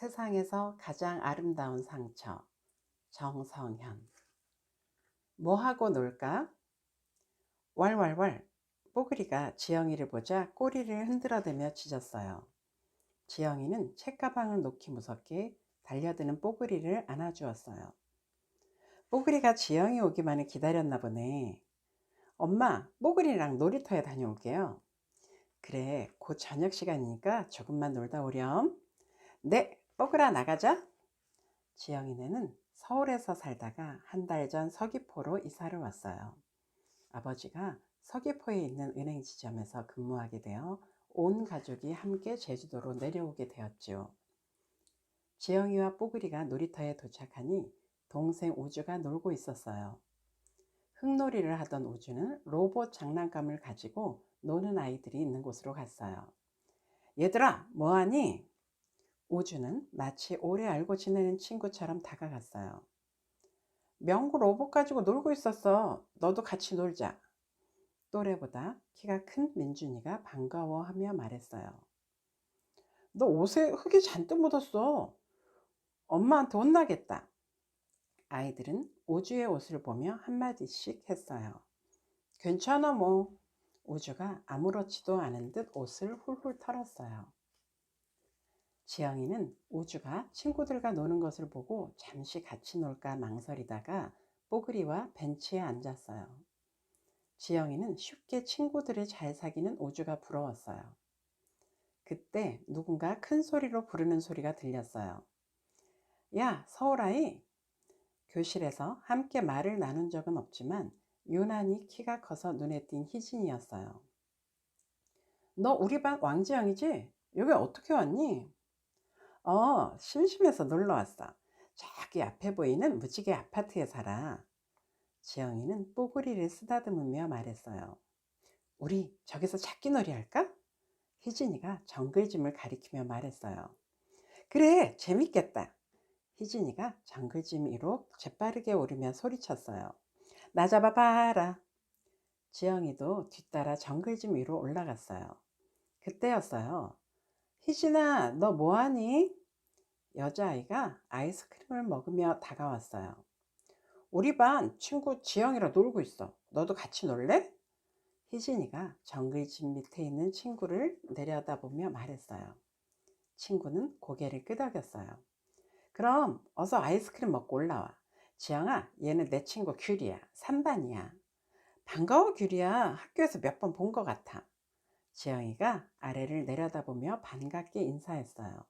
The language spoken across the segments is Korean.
세상에서 가장 아름다운 상처 정성현 뭐 하고 놀까? 왈왈왈 뽀글이가 지영이를 보자 꼬리를 흔들어대며 짖었어요. 지영이는 책가방을 놓기 무섭게 달려드는 뽀글이를 안아주었어요. 뽀글이가 지영이 오기만을 기다렸나 보네. 엄마, 뽀글이랑 놀이터에 다녀올게요. 그래, 곧 저녁 시간이니까 조금만 놀다 오렴. 네, 뽀글아 나가자. 지영이네는 서울에서 살다가 한 달 전 서귀포로 이사를 왔어요. 아버지가 서귀포에 있는 은행 지점에서 근무하게 되어 온 가족이 함께 제주도로 내려오게 되었지요. 지영이와 뽀글이가 놀이터에 도착하니 동생 우주가 놀고 있었어요. 흙놀이를 하던 우주는 로봇 장난감을 가지고 노는 아이들이 있는 곳으로 갔어요. 얘들아, 뭐하니? 우주는 마치 오래 알고 지내는 친구처럼 다가갔어요. 명구 로봇 가지고 놀고 있었어. 너도 같이 놀자. 또래보다 키가 큰 민준이가 반가워하며 말했어요. 너 옷에 흙이 잔뜩 묻었어. 엄마한테 혼나겠다. 아이들은 우주의 옷을 보며 한마디씩 했어요. 괜찮아 뭐. 우주가 아무렇지도 않은 듯 옷을 훌훌 털었어요. 지영이는 우주가 친구들과 노는 것을 보고 잠시 같이 놀까 망설이다가 뽀글이와 벤치에 앉았어요. 지영이는 쉽게 친구들을 잘 사귀는 우주가 부러웠어요. 그때 누군가 큰 소리로 부르는 소리가 들렸어요. 야, 서울아이! 교실에서 함께 말을 나눈 적은 없지만 유난히 키가 커서 눈에 띈 희진이었어요. 너 우리 반 왕지영이지? 여기 어떻게 왔니? 어, 심심해서 놀러 왔어. 저기 앞에 보이는 무지개 아파트에 살아. 지영이는 뽀글이를 쓰다듬으며 말했어요. 우리 저기서 찾기놀이 할까? 희진이가 정글짐을 가리키며 말했어요. 그래, 재밌겠다. 희진이가 정글짐 위로 재빠르게 오르며 소리쳤어요. 나 잡아봐라. 지영이도 뒤따라 정글짐 위로 올라갔어요. 그때였어요. 희진아, 너 뭐하니? 여자아이가 아이스크림을 먹으며 다가왔어요. 우리 반 친구 지영이랑 놀고 있어. 너도 같이 놀래? 희진이가 정글짐 밑에 있는 친구를 내려다보며 말했어요. 친구는 고개를 끄덕였어요. 그럼 어서 아이스크림 먹고 올라와. 지영아, 얘는 내 친구 귤이야. 3반이야. 반가워, 귤이야. 학교에서 몇 번 본 것 같아. 지영이가 아래를 내려다보며 반갑게 인사했어요.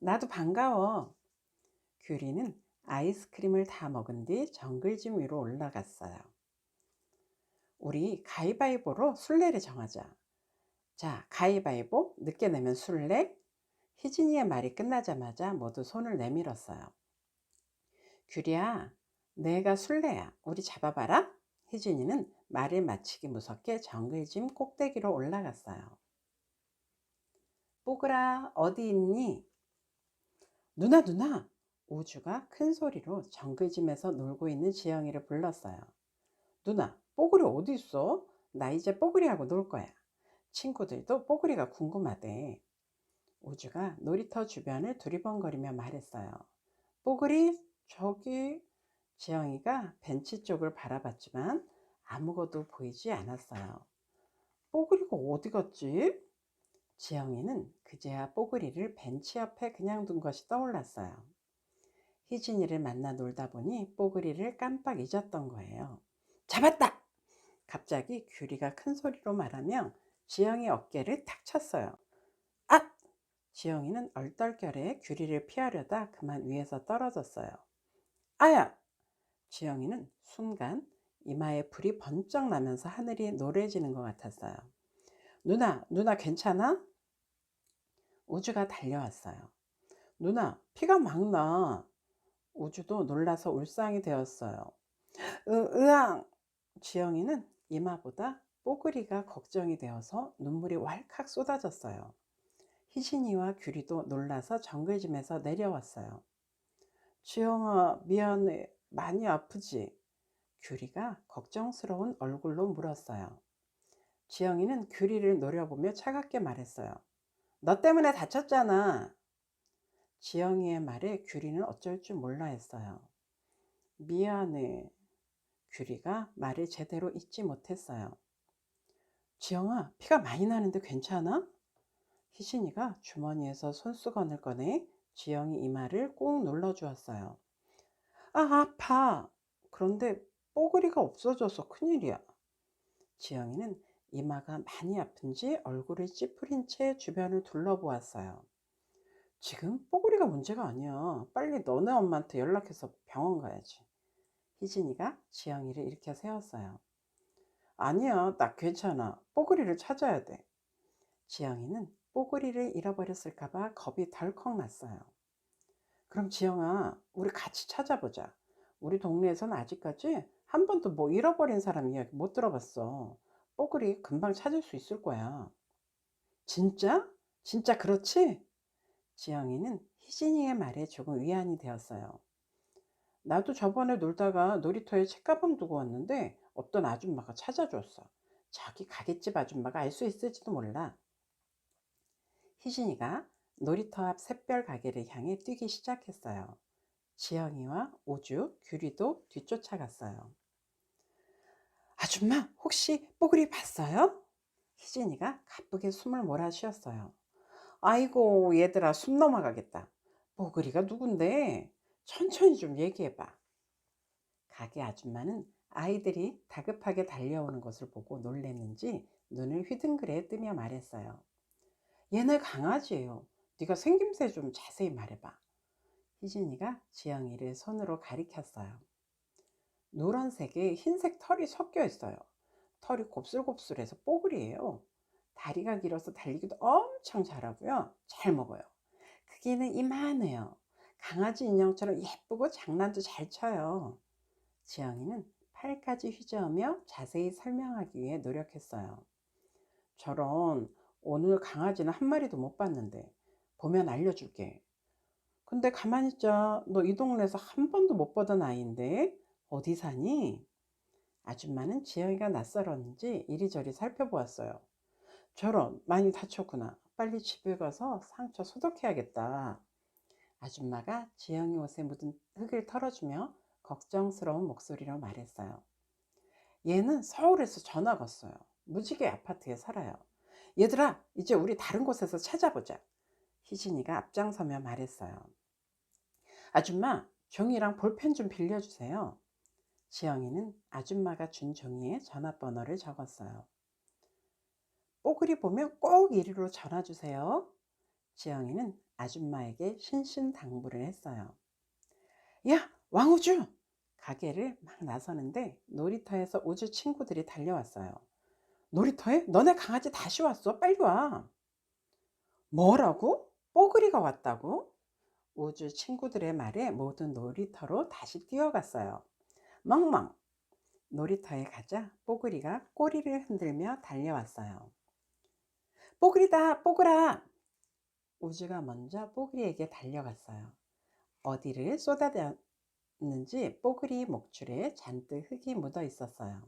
나도 반가워. 규리는 아이스크림을 다 먹은 뒤 정글짐 위로 올라갔어요. 우리 가위바위보로 술래를 정하자. 자, 가위바위보, 늦게 내면 술래. 희진이의 말이 끝나자마자 모두 손을 내밀었어요. 규리야, 내가 술래야. 우리 잡아봐라. 희진이는 말을 마치기 무섭게 정글짐 꼭대기로 올라갔어요. 뽀글아, 어디 있니? 누나, 누나! 우주가 큰 소리로 정글짐에서 놀고 있는 지영이를 불렀어요. 누나, 뽀글이 어디 있어? 나 이제 뽀글이하고 놀 거야. 친구들도 뽀글이가 궁금하대. 우주가 놀이터 주변을 두리번거리며 말했어요. 뽀글이, 저기, 지영이가 벤치 쪽을 바라봤지만 아무것도 보이지 않았어요. 뽀글이가 어디 갔지? 지영이는 그제야 뽀글이를 벤치 옆에 그냥 둔 것이 떠올랐어요. 희진이를 만나 놀다 보니 뽀글이를 깜빡 잊었던 거예요. 잡았다! 갑자기 규리가 큰 소리로 말하며 지영이 어깨를 탁 쳤어요. 아! 지영이는 얼떨결에 규리를 피하려다 그만 위에서 떨어졌어요. 아야! 지영이는 순간 이마에 불이 번쩍 나면서 하늘이 노래지는 것 같았어요. 누나, 누나 괜찮아? 우주가 달려왔어요. 누나, 피가 막 나. 우주도 놀라서 울상이 되었어요. 으, 으앙! 지영이는 이마보다 뽀글이가 걱정이 되어서 눈물이 왈칵 쏟아졌어요. 희진이와 규리도 놀라서 정글짐에서 내려왔어요. 지영아, 미안해. 많이 아프지? 규리가 걱정스러운 얼굴로 물었어요. 지영이는 규리를 노려보며 차갑게 말했어요. 너 때문에 다쳤잖아. 지영이의 말에 규리는 어쩔 줄 몰라 했어요. 미안해. 규리가 말을 제대로 잊지 못했어요. 지영아, 피가 많이 나는데 괜찮아? 희진이가 주머니에서 손수건을 꺼내 지영이 이마를 꾹 눌러 주었어요. 아, 아파. 그런데 뽀글이가 없어져서 큰일이야. 지영이는 이마가 많이 아픈지 얼굴을 찌푸린 채 주변을 둘러보았어요. 지금 뽀글이가 문제가 아니야. 빨리 너네 엄마한테 연락해서 병원 가야지. 희진이가 지영이를 일으켜 세웠어요. 아니야, 나 괜찮아. 뽀글이를 찾아야 돼. 지영이는 뽀글이를 잃어버렸을까봐 겁이 덜컥 났어요. 그럼 지영아, 우리 같이 찾아보자. 우리 동네에선 아직까지 한 번도 뭐 잃어버린 사람 이야기 못 들어봤어. 뽀글이 금방 찾을 수 있을 거야. 진짜? 진짜 그렇지? 지영이는 희진이의 말에 조금 위안이 되었어요. 나도 저번에 놀다가 놀이터에 책가방 두고 왔는데 어떤 아줌마가 찾아줬어. 저기 가게집 아줌마가 알 수 있을지도 몰라. 희진이가 놀이터 앞 샛별 가게를 향해 뛰기 시작했어요. 지영이와 오주, 규리도 뒤쫓아갔어요. 아줌마, 혹시 뽀글이 봤어요? 희진이가 가쁘게 숨을 몰아쉬었어요. 아이고, 얘들아, 숨 넘어가겠다. 뽀글이가 누군데? 천천히 좀 얘기해봐. 가게 아줌마는 아이들이 다급하게 달려오는 것을 보고 놀랬는지 눈을 휘둥그레 뜨며 말했어요. 얘네 강아지예요. 네가 생김새 좀 자세히 말해봐. 희진이가 지영이를 손으로 가리켰어요. 노란색에 흰색 털이 섞여 있어요. 털이 곱슬곱슬해서 뽀글이에요. 다리가 길어서 달리기도 엄청 잘하고요. 잘 먹어요. 크기는 이만해요. 강아지 인형처럼 예쁘고 장난도 잘 쳐요. 지영이는 팔까지 휘저으며 자세히 설명하기 위해 노력했어요. 저런 오늘 강아지는 한 마리도 못 봤는데 보면 알려줄게. 근데 가만히 있자. 너 이 동네에서 한 번도 못 보던 아이인데 어디 사니? 아줌마는 지영이가 낯설었는지 이리저리 살펴보았어요. 저런 많이 다쳤구나. 빨리 집에 가서 상처 소독해야겠다. 아줌마가 지영이 옷에 묻은 흙을 털어주며 걱정스러운 목소리로 말했어요. 얘는 서울에서 전화 갔어요. 무지개 아파트에 살아요. 얘들아, 이제 우리 다른 곳에서 찾아보자. 희진이가 앞장서며 말했어요. 아줌마, 종이랑 볼펜 좀 빌려주세요. 지영이는 아줌마가 준 종이에 전화번호를 적었어요. 뽀글이 보면 꼭 이리로 전화 주세요. 지영이는 아줌마에게 신신당부를 했어요. 야, 왕우주! 가게를 막 나서는데 놀이터에서 우주 친구들이 달려왔어요. 놀이터에? 너네 강아지 다시 왔어. 빨리 와. 뭐라고? 뽀글이가 왔다고? 우주 친구들의 말에 모든 놀이터로 다시 뛰어갔어요. 멍멍! 놀이터에 가자 뽀글이가 꼬리를 흔들며 달려왔어요. 뽀글이다! 뽀글아! 우주가 먼저 뽀글이에게 달려갔어요. 어디를 쏟아냈는지 뽀글이 목줄에 잔뜩 흙이 묻어 있었어요.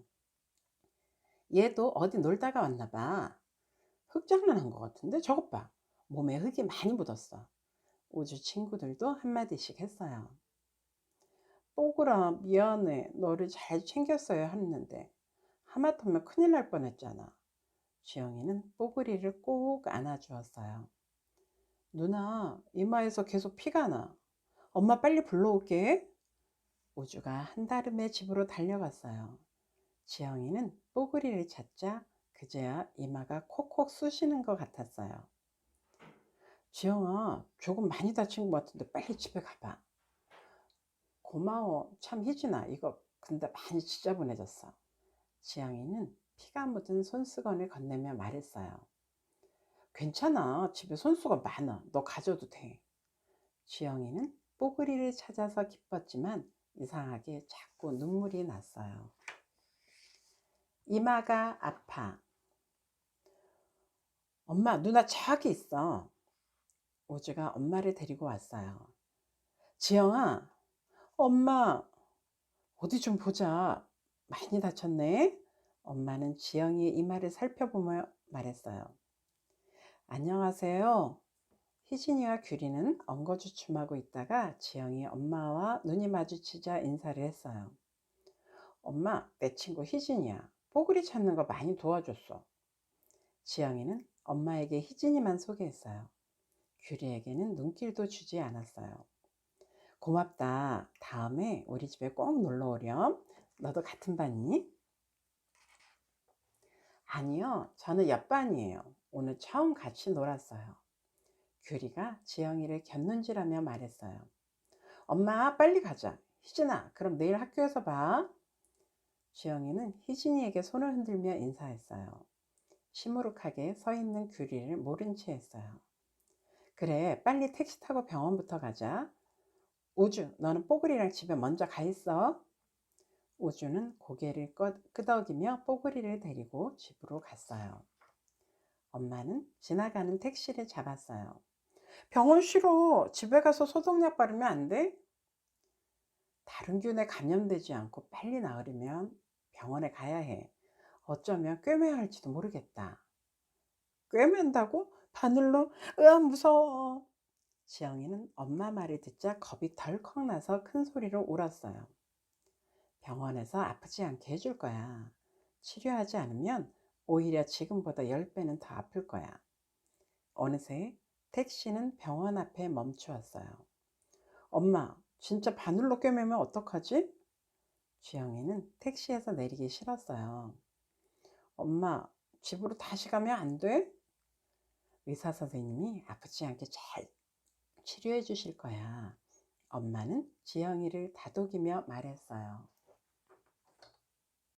얘도 어디 놀다가 왔나 봐. 흙 장난한 것 같은데 저것 봐. 몸에 흙이 많이 묻었어. 우주 친구들도 한마디씩 했어요. 뽀글아 미안해. 너를 잘 챙겼어야 했는데 하마터면 큰일 날 뻔했잖아. 지영이는 뽀글이를 꼭 안아주었어요. 누나 이마에서 계속 피가 나. 엄마 빨리 불러올게. 우주가 한다름에 집으로 달려갔어요. 지영이는 뽀글이를 찾자 그제야 이마가 콕콕 쑤시는 것 같았어요. 지영아, 조금 많이 다친 것 같은데 빨리 집에 가봐. 고마워. 참 희진아, 이거 근데 많이 지저분해졌어. 지영이는 피가 묻은 손수건을 건네며 말했어요. 괜찮아. 집에 손수건 많아. 너 가져도 돼. 지영이는 뽀글이를 찾아서 기뻤지만 이상하게 자꾸 눈물이 났어요. 이마가 아파. 엄마, 누나 저기 있어. 우주가 엄마를 데리고 왔어요. 지영아, 엄마, 어디 좀 보자. 많이 다쳤네. 엄마는 지영이의 이마를 살펴보며 말했어요. 안녕하세요. 희진이와 규리는 엉거주춤하고 있다가 지영이 엄마와 눈이 마주치자 인사를 했어요. 엄마, 내 친구 희진이야. 뽀글이 찾는 거 많이 도와줬어. 지영이는 엄마에게 희진이만 소개했어요. 규리에게는 눈길도 주지 않았어요. 고맙다. 다음에 우리 집에 꼭 놀러 오렴. 너도 같은 반이니? 아니요. 저는 옆반이에요. 오늘 처음 같이 놀았어요. 규리가 지영이를 곁눈질하며 말했어요. 엄마, 빨리 가자. 희진아, 그럼 내일 학교에서 봐. 지영이는 희진이에게 손을 흔들며 인사했어요. 시무룩하게 서 있는 규리를 모른 채 했어요. 그래, 빨리 택시 타고 병원부터 가자. 우주, 너는 뽀글이랑 집에 먼저 가 있어. 우주는 고개를 끄덕이며 뽀글이를 데리고 집으로 갔어요. 엄마는 지나가는 택시를 잡았어요. 병원 싫어. 집에 가서 소독약 바르면 안 돼? 다른 균에 감염되지 않고 빨리 나으려면 병원에 가야 해. 어쩌면 꿰매야 할지도 모르겠다. 꿰맨다고? 바늘로? 으아, 무서워. 지영이는 엄마 말을 듣자 겁이 덜컥 나서 큰 소리로 울었어요. 병원에서 아프지 않게 해줄 거야. 치료하지 않으면 오히려 지금보다 10배는 더 아플 거야. 어느새 택시는 병원 앞에 멈추었어요. 엄마, 진짜 바늘로 꿰매면 어떡하지? 주영이는 택시에서 내리기 싫었어요. 엄마, 집으로 다시 가면 안 돼? 의사 선생님이 아프지 않게 잘 치료해 주실 거야. 엄마는 지영이를 다독이며 말했어요.